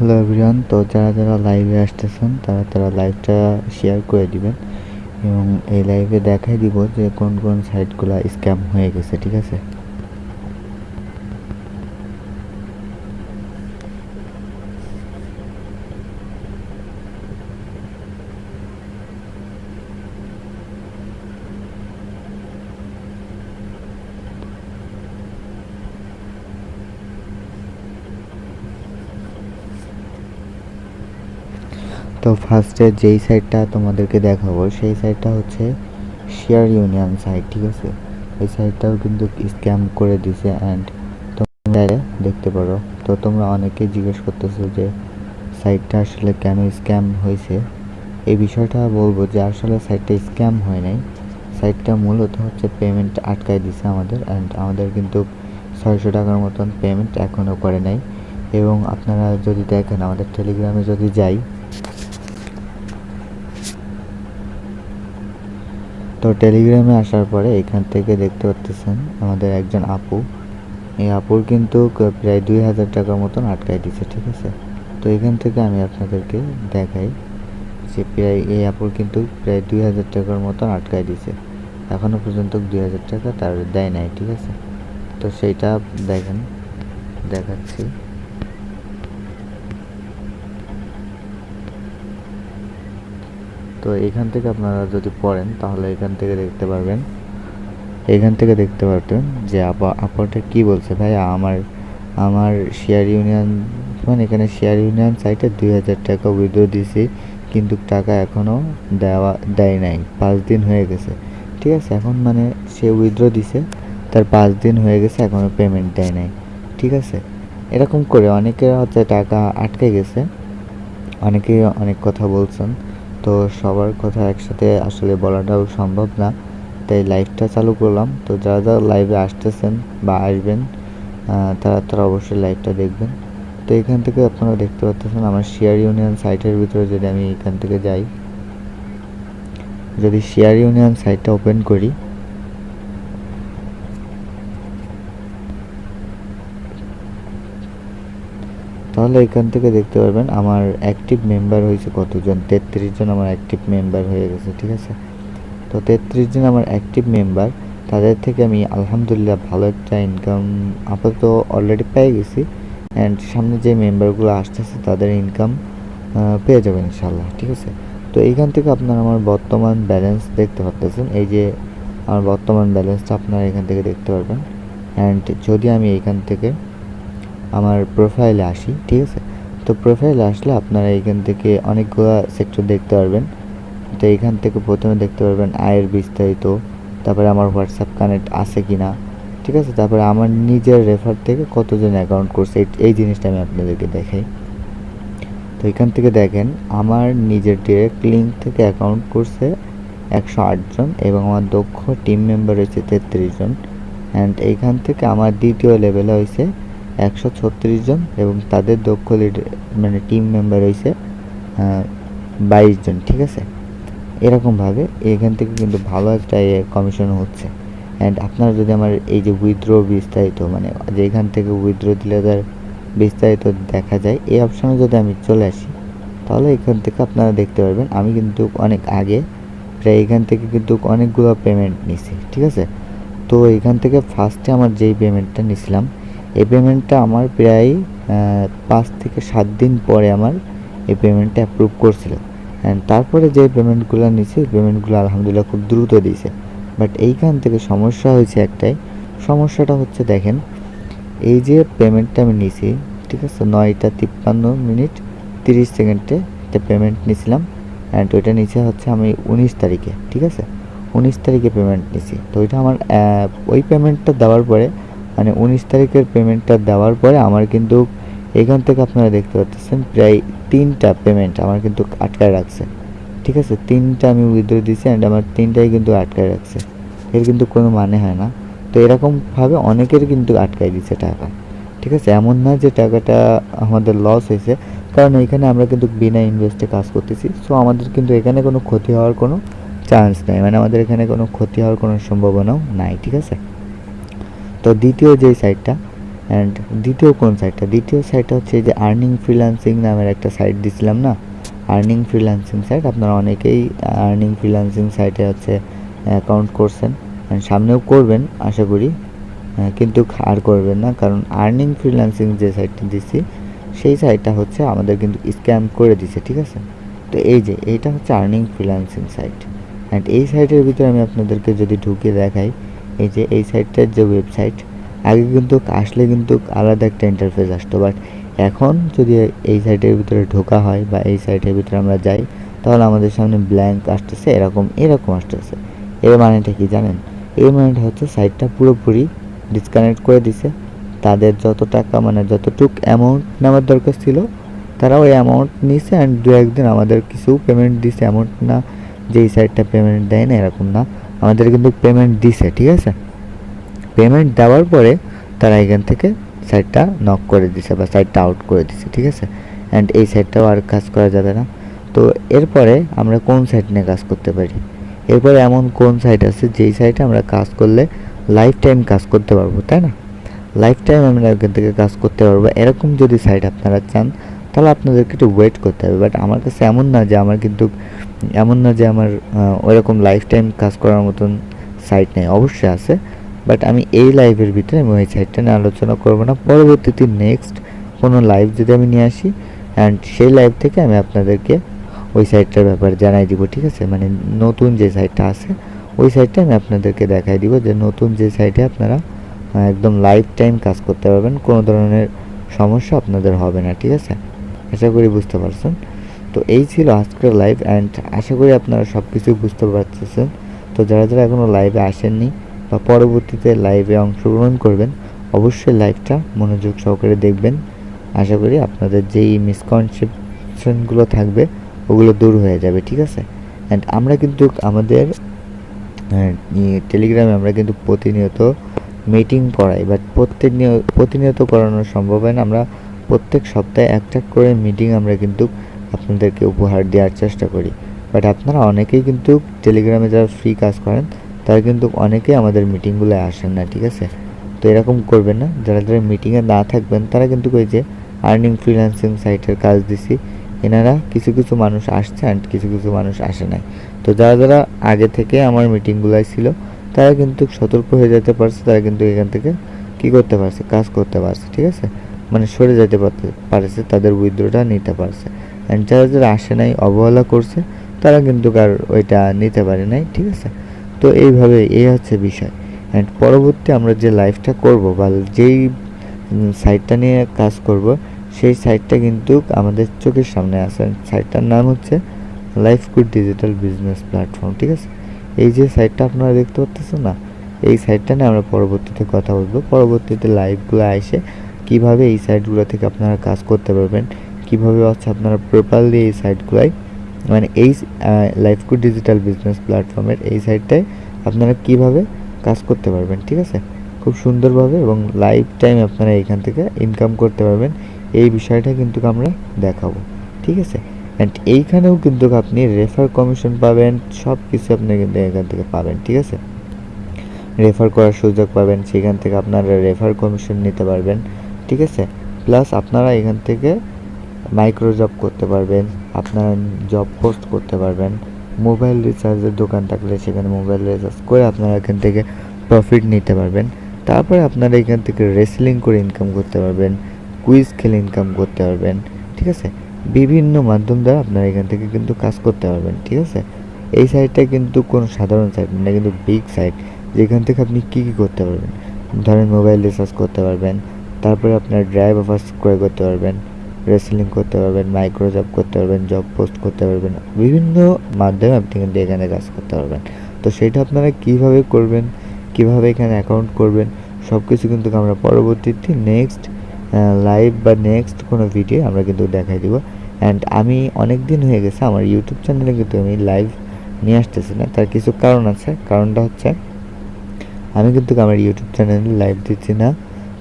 Hello everyone তো যারা যারা লাইভে আসতেছেন, তারা তারা লাইভটা শেয়ার করে দিবেন এবং এই লাইভে দেখাই দিব যে কোন কোন সাইটগুলো স্ক্যাম হয়ে গেছে, ঠিক আছে? তো ফার্স্টে যেই সাইটটা তোমাদেরকে দেখাবো, সেই সাইটটা হচ্ছে শেয়ার ইউনিয়ন সাইট ঠিক আছে? এই সাইটটাও কিন্তু স্ক্যাম করে দিছে অ্যান্ড তোমরা দেখতে পারো। তো তোমরা অনেকে জিজ্ঞেস করতেছো যে সাইটটা আসলে কেন স্ক্যাম হয়েছে? এই বিষয়টা বলব যে আসলে সাইটটা স্ক্যাম হয় নাই। সাইটটা মূলত হচ্ছে পেমেন্ট আটকায় দিছে আমাদের অ্যান্ড আমাদের কিন্তু ছয়শো টাকার মতন পেমেন্ট এখনও করে নাই। এবং আপনারা যদি দেখেন, আমাদের টেলিগ্রামে যদি যাই তো টেলিগ্রামে আসার পরে এখান থেকে দেখতে পাচ্ছেন আমাদের একজন আপু। এই আপুর কিন্তু প্রায় দুই হাজার টাকার মতন আটকায় দিছে, ঠিক আছে? তো এখান থেকে আমি আপনাদেরকে দেখাই যে প্রায় এই আপুর কিন্তু প্রায় দুই হাজার টাকার মতন আটকায় দিছে। এখনও পর্যন্ত দুই হাজার টাকা তার দেয় নাই, ঠিক আছে? তো সেইটা দেখেন, দেখাচ্ছি। তো এখান থেকে আপনারা যদি পড়েন, তাহলে এখান থেকে দেখতে পারবেন। এখান থেকে দেখতে পারবেন যে আপা, আপাটা কি বলছে। ভাই আমার আমার শেয়ার ইউনিয়ন মানে এখানে শেয়ার ইউনিয়ন সাইটে দুই হাজার টাকা উইথড্র দিয়েছি কিন্তু টাকা এখনও দেওয়া, দেয় নাই। পাঁচ দিন হয়ে গেছে। ঠিক আছে, এখন মানে সে উইথড্র দিছে, তার পাঁচ দিন হয়ে গেছে এখনও পেমেন্ট দেয় নাই। ঠিক আছে? এরকম করে অনেকের হচ্ছে টাকা আটকে গেছে। অনেকে অনেক কথা বলছেন। তো সবার কথা একসাথে আসলে বলাটাও সম্ভব না। তাই লাইভটা চালু করলাম। তো যারা যারা লাইভে আসতেছেন বা আসবেন তারা তারা অবশ্যই লাইভটা দেখবেন। তো এখান থেকে আপনারা দেখতে পাচ্ছেন আমার শেয়ার ইউনিয়ন সাইটের ভিতরে যদি আমি এখান থেকে যাই, যদি শেয়ার ইউনিয়ন সাইটটা ওপেন করি তাহলে এখান থেকে দেখতে পারবেন আমার অ্যাক্টিভ মেম্বার হয়েছে কতজন? তেত্রিশ জন আমার অ্যাক্টিভ মেম্বার হয়ে গেছে, ঠিক আছে? তো তেত্রিশ জন আমার অ্যাক্টিভ মেম্বার তাদের থেকে আমি আলহামদুলিল্লাহ ভালো একটা ইনকাম আপাতত অলরেডি পেয়ে গেছি অ্যান্ড সামনে যে মেম্বারগুলো আসতেছে, তাদের ইনকাম পেয়ে যাবেন ইনশাল্লাহ ঠিক আছে? তো এইখান থেকে আপনারা আমার বর্তমান ব্যালেন্স দেখতে পারতেছেন, এই যে আমার বর্তমান ব্যালেন্সটা আপনারা এখান থেকে দেখতে পারবেন। অ্যান্ড যদি আমি এইখান থেকে আমার প্রোফাইলে আসি, ঠিক আছে? তো প্রোফাইলে আসলে আপনারা এখান থেকে অনেকগুলো সেক্টর দেখতে পারবেন। তো এখান থেকে প্রথমে দেখতে পারবেন আয়ের বিস্তারিত, তারপরে আমার হোয়াটসঅ্যাপ কানেক্ট আছে কি না ঠিক আছে? তারপরে আমার নিজের রেফার থেকে কতজন অ্যাকাউন্ট করছে, এই- এই জিনিসটা আমি আপনাদেরকে দেখাই। তো এখান থেকে দেখেন, আমার নিজের ডিরেক্ট লিঙ্ক থেকে অ্যাকাউন্ট করছে একশো আটজন এবং আমার দক্ষ টিম মেম্বার হয়েছে তেত্রিশ জন। অ্যান্ড এইখান থেকে আমার দ্বিতীয় লেভেলে হয়েছে একশো ছত্রিশ জন এবং তাদের দক্ষ লিডার মানে টিম মেম্বার হয়েছে বাইশ জন, ঠিক আছে? এরকমভাবে এখান থেকে কিন্তু ভালো একটা কমিশন হচ্ছে। অ্যান্ড আপনারা যদি আমার এই যে উইথড্র বিস্তারিত মানে যে এখান থেকে উইথড্র দিলে তার বিস্তারিত দেখা যায় এই অপশানে যদি আমি চলে আসি, তাহলে এখান থেকে আপনারা দেখতে পারবেন, আমি কিন্তু অনেক আগে প্রায় এখান থেকে কিন্তু অনেকগুলো পেমেন্ট নিছি, ঠিক আছে? তো এখান থেকে ফার্স্টে আমার যেই পেমেন্টটা নিছিলাম এই পেমেন্টটা আমার প্রায় পাঁচ থেকে সাত দিন পরে আমার এই পেমেন্টটা অ্যাপ্রুভ করছিল অ্যান্ড তারপরে যে পেমেন্টগুলো এই পেমেন্টগুলো আলহামদুলিল্লাহ খুব দ্রুত দিয়েছে। বাট এইখান থেকে সমস্যা হয়েছে একটাই, সমস্যাটা হচ্ছে দেখেন, এই যে পেমেন্টটা আমি নিছি, ঠিক আছে, নয়টা তিপ্পান্ন মিনিট তিরিশ সেকেন্ডে একটা পেমেন্ট নিয়েছিলাম অ্যান্ড ওইটা নিচে হচ্ছে আমি উনিশ তারিখে, ঠিক আছে? উনিশ তারিখে পেমেন্ট নিছি। তো ওইটা আমার ওই পেমেন্টটা দেওয়ার পরে মানে উনিশ তারিখের পেমেন্টটা দেওয়ার পরে আমার কিন্তু এখান থেকে আপনারা দেখতে পাচ্ছেন প্রায় তিনটা পেমেন্ট আমার কিন্তু আটকায় রাখছে। ঠিক আছে? তিনটা আমি উইথড্র দিয়েছি অ্যান্ড আমার তিনটাই কিন্তু আটকায় রাখছে। এর কিন্তু কোনো মানে হয় না। তো এরকমভাবে অনেকের কিন্তু আটকায় দিচ্ছে টাকা। ঠিক আছে? এমন না যে টাকাটা আমাদের লস হয়েছে। কারণ এখানে আমরা কিন্তু বিনা ইনভেস্টে কাজ করতেছি। সো আমাদের কিন্তু এখানে কোনো ক্ষতি হওয়ার কোনো চান্স নেই। মানে আমাদের এখানে কোনো ক্ষতি হওয়ার কোনো সম্ভাবনাও নাই। ঠিক আছে? তো দ্বিতীয় যেই সাইটটা অ্যান্ড দ্বিতীয় কোন সাইটটা দ্বিতীয় সাইটটা হচ্ছে যে আর্নিং ফ্রিল্যান্সিং নামের একটা সাইট দিছিলাম না? আর্নিং ফ্রিল্যান্সিং সাইট আপনারা অনেকেই আর্নিং ফ্রিল্যান্সিং সাইটে হচ্ছে অ্যাকাউন্ট করছেন সামনেও করবেন, আশা করি কিন্তু আর করবেন না, কারণ আর্নিং ফ্রিল্যান্সিং যে সাইটটা দিছি, সেই সাইটটা হচ্ছে আমাদের কিন্তু স্ক্যাম করে দিছে, ঠিক আছে? তো এই যে, এইটা হচ্ছে আর্নিং ফ্রিল্যান্সিং সাইট অ্যান্ড এই সাইটের ভিতরে আমি আপনাদেরকে যদি ঢুকে দেখাই এই যে এই সাইটটার যে ওয়েবসাইট আগে কিন্তু আসলে কিন্তু আলাদা একটা ইন্টারফেস আসতো বাট এখন যদি এই সাইটের ভিতরে ঢোকা হয় বা এই সাইটের ভিতরে আমরা যাই, তাহলে আমাদের সামনে ব্ল্যাঙ্ক আসতেছে, এরকম এরকম আসতেছে। এর মানেটা কি জানেন? এর মানেটা হচ্ছে সাইটটা পুরোপুরি ডিসকানেক্ট করে দিছে। তাদের যত টাকা মানে যতটুক অ্যামাউন্ট নেওয়ার দরকার ছিল, তারা ওই অ্যামাউন্ট নিছে অ্যান্ড দু একদিন আমাদের কিছু পেমেন্ট দিছে। অ্যামাউন্ট না যে এই সাইটটা পেমেন্ট দেয় না, এরকম না। আমাদের কিন্তু পেমেন্ট দিছে, ঠিক আছে? পেমেন্ট দেওয়ার পরে তারা এখান থেকে সাইডটা নক করে দিছে বা সাইডটা আউট করে দিছে, ঠিক আছে? অ্যান্ড এই সাইডটাও আর কাজ করা যাবে না। তো এরপরে আমরা কোন সাইট নিয়ে কাজ করতে পারি? এরপরে এমন কোন সাইট আছে যেই সাইটে আমরা কাজ করলে লাইফ টাইম কাজ করতে পারব, তাই না? লাইফ টাইম আমরা এখান থেকে কাজ করতে পারব। এরকম যদি সাইট আপনারা চান, তাহলে আপনাদেরকে একটু ওয়েট করতে হবে। বাট আমার কাছে এমন না যে আমার কিন্তু এমন না যে আমার ওইরকম লাইফ টাইম কাজ করার মতন সাইট নেই, অবশ্যই আছে বাট আমি এই লাইভের ভিতরে আমি ওই সাইটটা নিয়ে আলোচনা করব না। পরবর্তীতে নেক্সট কোনো লাইভ যদি আমি নিয়ে আসি অ্যান্ড সেই লাইভ থেকে আমি আপনাদেরকে ওই সাইটটার ব্যাপারে জানাই দিব, ঠিক আছে? মানে নতুন যে সাইটটা আছে, ওই সাইটটা আমি আপনাদেরকে দেখাই দিব যে নতুন যে সাইটে আপনারা একদম লাইফ টাইম কাজ করতে পারবেন, কোনো ধরনের সমস্যা আপনাদের হবে না, ঠিক আছে? আশা করি বুঝতে পারছেন। তো এই ছিল আজকের লাইভ অ্যান্ড আশা করি আপনারা সব কিছু বুঝতে পারতেছেন। তো যারা যারা এখনও লাইভে আসেননি বা পরবর্তীতে লাইভে অংশগ্রহণ করবেন, অবশ্যই লাইভটা মনোযোগ সহকারে দেখবেন। আশা করি আপনাদের যেই মিসকনসেপশনগুলো থাকবে, ওগুলো দূর হয়ে যাবে, ঠিক আছে? অ্যান্ড আমরা কিন্তু আমাদের টেলিগ্রামে আমরা কিন্তু প্রতিনিয়ত মিটিং করাই বাট প্রত্যেক নিয়- প্রতিনিয়ত করানো সম্ভব হয় না। আমরা প্রত্যেক সপ্তাহে একটা করে মিটিং আমরা কিন্তু আপনাদেরকে উপহার দেওয়ার চেষ্টা করি। বাট আপনারা অনেকেই কিন্তু টেলিগ্রামে যারা ফ্রি কাজ করেন, তারা কিন্তু অনেকেই আমাদের মিটিংগুলো আসেন না, ঠিক আছে? তো এরকম করবেন না। যারা যারা মিটিংয়ে না থাকবেন, তারা কিন্তু ওই যে আর্নিং ফ্রিল্যান্সিং সাইটের কাজ দিছি। এনারা কিছু কিছু মানুষ আসছে অ্যান্ড কিছু কিছু মানুষ আসে নাই। তো যারা যারা আগে থেকে আমার মিটিংগুলাই ছিল, তারা কিন্তু সতর্ক হয়ে যেতে পারছে, তারা কিন্তু এখান থেকে কী করতে পারছে? কাজ করতে পারছে, ঠিক আছে? মানে সরে যেতে পারতে পারছে, তাদের উইথড্রটা নিতে পারছে। অ্যান্ড যারা যারা আসে নাই, অবহেলা করছে, তারা কিন্তু কার ওইটা নিতে পারে নাই, ঠিক আছে? তো এইভাবে এই হচ্ছে বিষয়। অ্যান্ড পরবর্তী আমরা যে লাইফটা করব বা যেই সাইটটা নিয়ে কাজ করব, সেই সাইটটা কিন্তু আমাদের চোখের সামনে আছে। সাইটটার নাম হচ্ছে life good digital business platform ঠিক আছে? এই যে সাইটটা আপনারা দেখতে পাচ্ছেন না, এই সাইটটা নিয়ে আমরা পরবর্তীতে কথা বলব। পরবর্তীতে লাইভগুলো এসে কীভাবে এই সাইটগুলো থেকে আপনারা কাজ করতে পারবেন কীভাবে হচ্ছে আপনারা প্রপারলি এই সাইটগুলাই মানে এই লাইফ গুড ডিজিটাল বিজনেস প্ল্যাটফর্মের এই সাইটটায় আপনারা কীভাবে কাজ করতে পারবেন, ঠিক আছে? খুব সুন্দরভাবে এবং লাইফ টাইম আপনারা এখান থেকে ইনকাম করতে পারবেন, এই বিষয়টা কিন্তু আমরা দেখাবো, ঠিক আছে? অ্যান্ড এইখানেও কিন্তু আপনি রেফার কমিশন পাবেন সব কিছু আপনি কিন্তু এখান থেকে পাবেন, ঠিক আছে? রেফার করার সুযোগ পাবেন, সেখান থেকে আপনারা রেফার কমিশন নিতে পারবেন, ঠিক আছে? প্লাস আপনারা এখান থেকে মাইক্রো জব করতে পারবেন, আপনারা জব পোস্ট করতে পারবেন মোবাইল রিচার্জের দোকান থাকলে সেখানে মোবাইল রিচার্জ করে আপনারা এখান থেকে প্রফিট নিতে পারবেন। তারপরে আপনারা এখান থেকে রেসলিং করে ইনকাম করতে পারবেন কুইজ খেলে ইনকাম করতে পারবেন, ঠিক আছে? বিভিন্ন মাধ্যম দ্বারা আপনারা এখান থেকে কিন্তু কাজ করতে পারবেন, ঠিক আছে? এই সাইটটা কিন্তু কোনো সাধারণ সাইট না, কিন্তু বিগ সাইট যেখান থেকে আপনি কী কী করতে পারবেন? ধরেন মোবাইল রিচার্জ করতে পারবেন, তারপরে আপনার ড্রাইভ অফার্স ক্রয় করতে পারবেন রেসলিং করতে পারবেন মাইক্রো জব করতে পারবেন জব পোস্ট করতে পারবেন, বিভিন্ন মাধ্যমে আপনি কিন্তু এখানে কাজ করতে পারবেন। তো সেটা আপনারা কীভাবে করবেন, কীভাবে এখানে অ্যাকাউন্ট করবেন সব কিছু কিন্তু আমরা পরবর্তীতে নেক্সট লাইভ বা নেক্সট কোনো ভিডিও আমরা কিন্তু দেখাই দিব। অ্যান্ড আমি অনেক দিন হয়ে গেছে, আমার ইউটিউব চ্যানেলে কিন্তু আমি লাইভ নিয়ে আসতেছি না। তার কিছু কারণ আছে। কারণটা হচ্ছে, আমি কিন্তু আমার ইউটিউব চ্যানেলে লাইভ দিচ্ছি না।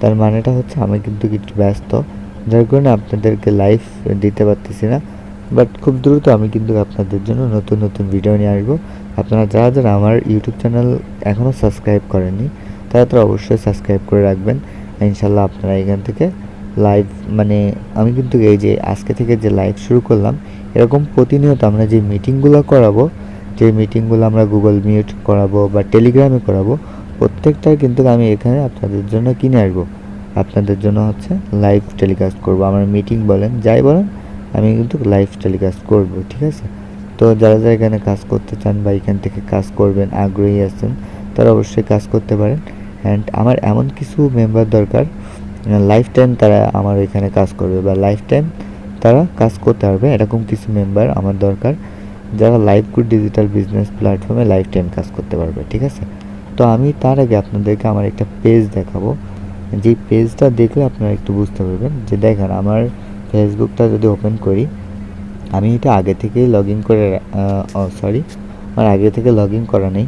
তার মানেটা হচ্ছে আমি কিন্তু একটু ব্যস্ত। যার কারণে আপনাদেরকে লাইভ দিতে পারতেছি না। বাট খুব দ্রুত আমি কিন্তু আপনাদের জন্য নতুন নতুন ভিডিও নিয়ে আসব। আপনারা যারা যারা আমার ইউটিউব চ্যানেল এখনও সাবস্ক্রাইব করেননি, তারা তো অবশ্যই সাবস্ক্রাইব করে রাখবেন। ইনশাল্লাহ আপনারা এখান থেকে লাইভ মানে আমি কিন্তু এই যে আজকে থেকে যে লাইভ শুরু করলাম, এরকম প্রতিনিয়ত আমরা যে মিটিংগুলো করাবো, যে মিটিংগুলো আমরা গুগল মিউট করাবো বা টেলিগ্রামে করাবো প্রত্যেকটাই কিন্তু আমি এখানে আপনাদের জন্য কিনে আসব। আপনাদের জন্য হচ্ছে লাইভ টেলিকাস্ট করব। আমার মিটিং বলেন, যাই বলেন, আমি কিন্তু লাইভ টেলিকাস্ট করব, ঠিক আছে? তো যারা যারা এখানে কাজ করতে চান বা এখান থেকে কাজ করবেন, আগ্রহী আছেন, তারা অবশ্যই কাজ করতে পারেন। অ্যান্ড আমার এমন কিছু মেম্বার দরকার লাইফ টাইম তারা আমার এখানে কাজ করবে বা লাইফ টাইম তারা কাজ করতে পারবে। এরকম কিছু মেম্বার আমার দরকার, যারা লাইভ গুড ডিজিটাল বিজনেস প্ল্যাটফর্মে লাইফ টাইম কাজ করতে পারবে, ঠিক আছে? তো আমি তার আগে আপনাদেরকে আমার একটা পেজ দেখাবো। যেই পেজটা দেখলে আপনারা একটু বুঝতে পারবেন যে দেখেন, আমার ফেসবুকটা যদি ওপেন করি, আমি এটা আগে থেকেই লগ ইন করে সরি আমার আগে থেকে লগ ইন করা নেই।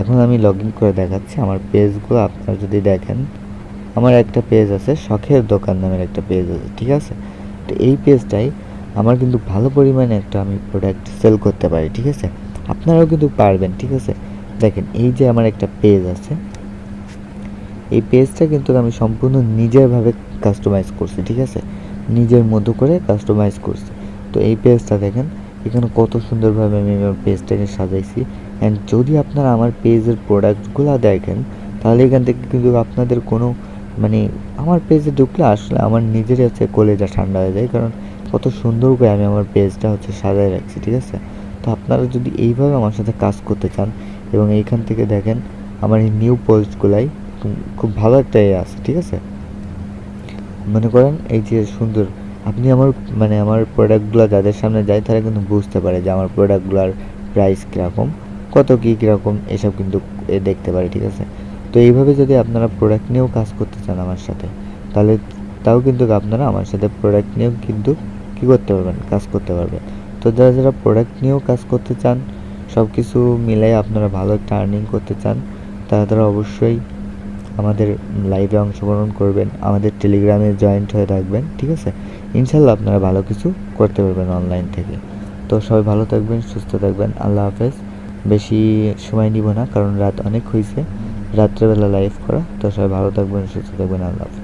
এখন আমি লগ ইন করে দেখাচ্ছি, আমার পেজগুলো আপনারা যদি দেখেন, আমার একটা পেজ আছে শখের দোকান নামের একটা পেজ আছে, ঠিক আছে? তো এই পেজটাই আমার কিন্তু ভালো পরিমাণে একটা আমি প্রোডাক্ট সেল করতে পারি, ঠিক আছে? আপনারাও কিন্তু পারবেন, ঠিক আছে? দেখেন, এই যে আমার একটা পেজ আছে এই পেজটা কিন্তু আমি সম্পূর্ণ নিজেরভাবে কাস্টমাইজ করছি, ঠিক আছে? নিজের মতো করে কাস্টমাইজ করছি। তো এই পেজটা দেখেন, এখানে কত সুন্দরভাবে আমি আমার পেজটাকে সাজাইছি। অ্যান্ড যদি আপনারা আমার পেজের প্রোডাক্টগুলো দেখেন, তাহলে এখান থেকে কিন্তু আপনাদের কোনো মানে আমার পেজে ঢুকলে আসলে আমার নিজের হচ্ছে কলেজা ঠান্ডা হয়ে যায়। কারণ কত সুন্দর করে আমি আমার পেজটা হচ্ছে সাজায় রাখছি, ঠিক আছে? তো আপনারা যদি এইভাবে আমার সাথে কাজ করতে চান, এবং এইখান থেকে দেখেন, আমার এই নিউ পোস্টগুলাই খুব ভালো একটা এ আছে, ঠিক আছে? মনে করেন এই যে সুন্দর, আপনি আমার মানে আমার প্রোডাক্টগুলো যাদের সামনে যায় তারা কিন্তু বুঝতে পারে যে আমার প্রোডাক্টগুলোর প্রাইস কীরকম, কত কী কীরকম, এসব কিন্তু এ দেখতে পারে, ঠিক আছে? তো এইভাবে যদি আপনারা প্রোডাক্ট নিয়েও কাজ করতে চান আমার সাথে, তাহলে তাও কিন্তু আপনারা আমার সাথে প্রোডাক্ট নিয়েও কিন্তু কী করতে পারবেন, কাজ করতে পারবেন। তো যারা যারা প্রোডাক্ট নিয়েও কাজ করতে চান সব কিছু মিলাই আপনারা ভালো একটা আর্নিং করতে চান, তারা তারা অবশ্যই আমাদের লাইভে অংশগ্রহণ করবেন, আমাদের টেলিগ্রামে জয়েন্ট হয়ে থাকবেন, ঠিক আছে? ইনশাল্লাহ আপনারা ভালো কিছু করতে পারবেন অনলাইন থেকে। তো সবাই ভালো থাকবেন, সুস্থ থাকবেন, আল্লাহ হাফেজ। বেশি সময় নিব না, কারণ রাত অনেক হয়েছে রাত্রেবেলা লাইভ করা। তো সবাই ভালো থাকবেন, সুস্থ থাকবেন, আল্লাহ হাফেজ।